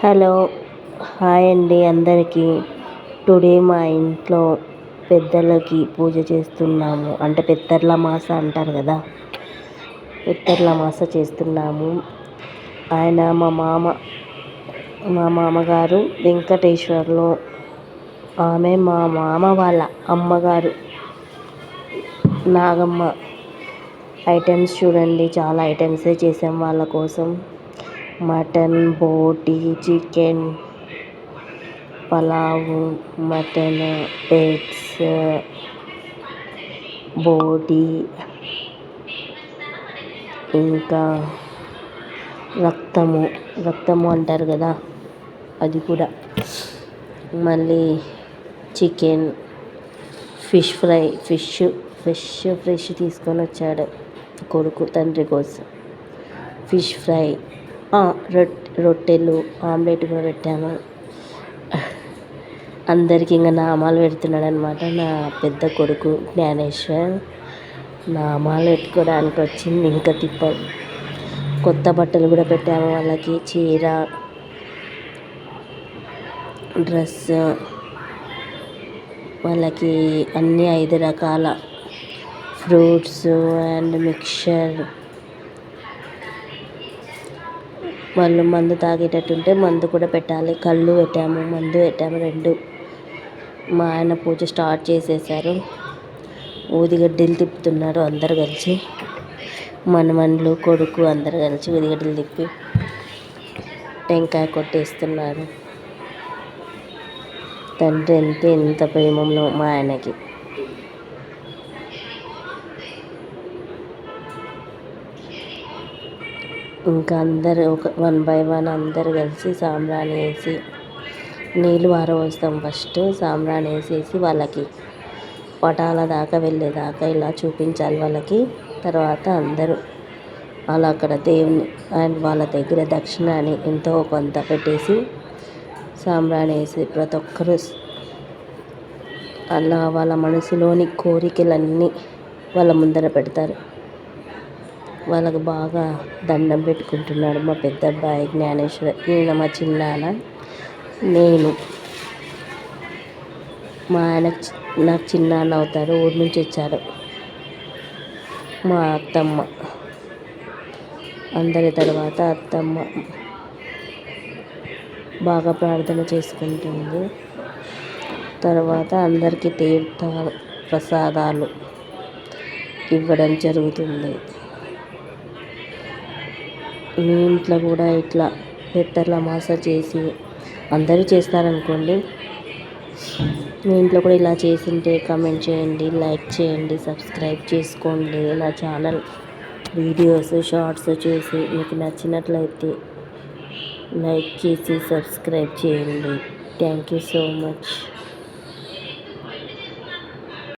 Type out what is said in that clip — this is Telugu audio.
హలో హాయ్ అండి అందరికీ. టుడే మా ఇంట్లో పెద్దలకి పూజ చేస్తున్నాము. అంటే పెద్దర్ల మాస అంటారు కదా? పెద్దర్ల మాస చేస్తున్నాము. ఆయన మా మామ మా మామగారు వెంకటేశ్వర్లో ఆమె మా మామ వాళ్ళ అమ్మగారు నాగమ్మ. ఐటమ్స్ చూడండి చాలా ఐటమ్సే చేసాం వాళ్ళ కోసం. మటన్ బోటి చికెన్ పలావు మటన్ ఎగ్స్ బోటి ఇంకా రక్తము. రక్తము అంటారు కదా అది కూడా. మళ్ళీ chicken fish fry fish fish fresh తీసుకొని వచ్చాడు కొడుకు తండ్రి కోసం. Fish fry. రొట్టె రొట్టెలు ఆమ్లెట్ కూడా పెట్టాము అందరికీ ఇంకా నామాలు పెడుతున్నాడు అనమాట నా పెద్ద కొడుకు జ్ఞానేశ్వర్. నామాలు పెట్టుకోవడానికి వచ్చింది ఇంకా తిప్ప. కొత్త బట్టలు కూడా పెట్టాము వాళ్ళకి. చీర డ్రెస్ వాళ్ళకి అన్ని ఐదు రకాల ఫ్రూట్స్ అండ్ మిక్చర్ వాళ్ళు మందు తాగేటట్టుంటే మందు కూడా పెట్టాలి. కళ్ళు పెట్టాము మందు పెట్టాము రెండు. మా ఆయన పూజ స్టార్ట్ చేసేసారు. ఊదిగడ్డలు తిప్పుతున్నారు అందరు కలిసి. మనమన్లు కొడుకు అందరు కలిసి ఊదిగడ్డలు తిప్పి టెంకాయ కొట్టేస్తున్నారు. తండ్రి ఎంత ఎంత ప్రేమంలో మా ఆయనకి. ఇంకా అందరు ఒక వన్ బై వన్ అందరు కలిసి సాంబ్రాణి వేసి నీళ్ళు పారబోస్తాం ఫస్ట్. సాంబ్రాణి వేసేసి వాళ్ళకి పటాల దాకా వెళ్ళేదాకా ఇలా చూపించాలి వాళ్ళకి. తర్వాత అందరూ అలా అక్కడ దేవుని అండ్ వాళ్ళ దగ్గర దక్షిణ అని ఎంతో కొంత పెట్టేసి సాంబ్రాణి వేసి ప్రతి ఒక్కరు అలా వాళ్ళ మనసులోని కోరికలన్నీ వాళ్ళ ముందర పెడతారు. వాళ్ళకు బాగా దండం పెట్టుకుంటున్నాడు మా పెద్ద అబ్బాయి జ్ఞానేశ్వర ఈయన మా చిన్నాన్న నేను. మా ఆయన నాకు చిన్నాన్న అవుతారు ఊరి నుంచి వచ్చారు. మా అత్తమ్మ. అందరి తర్వాత అత్తమ్మ. బాగా ప్రార్థన చేసుకుంటుంది. తర్వాత అందరికీ తీర్థ ప్రసాదాలు ఇవ్వడం జరుగుతుంది. మీ ఇంట్లో కూడా ఇట్లా పెద్దల అమాస చేసి అందరూ చేస్తారనుకోండి మీ ఇంట్లో కూడా ఇలా చేసింటే కామెంట్ చేయండి లైక్ చేయండి సబ్స్క్రైబ్ చేసుకోండి. నా ఛానల్ వీడియోస్ షార్ట్స్ చేసి మీకు నచ్చినట్లయితే లైక్ చేసి సబ్స్క్రైబ్ చేయండి. Thank you so much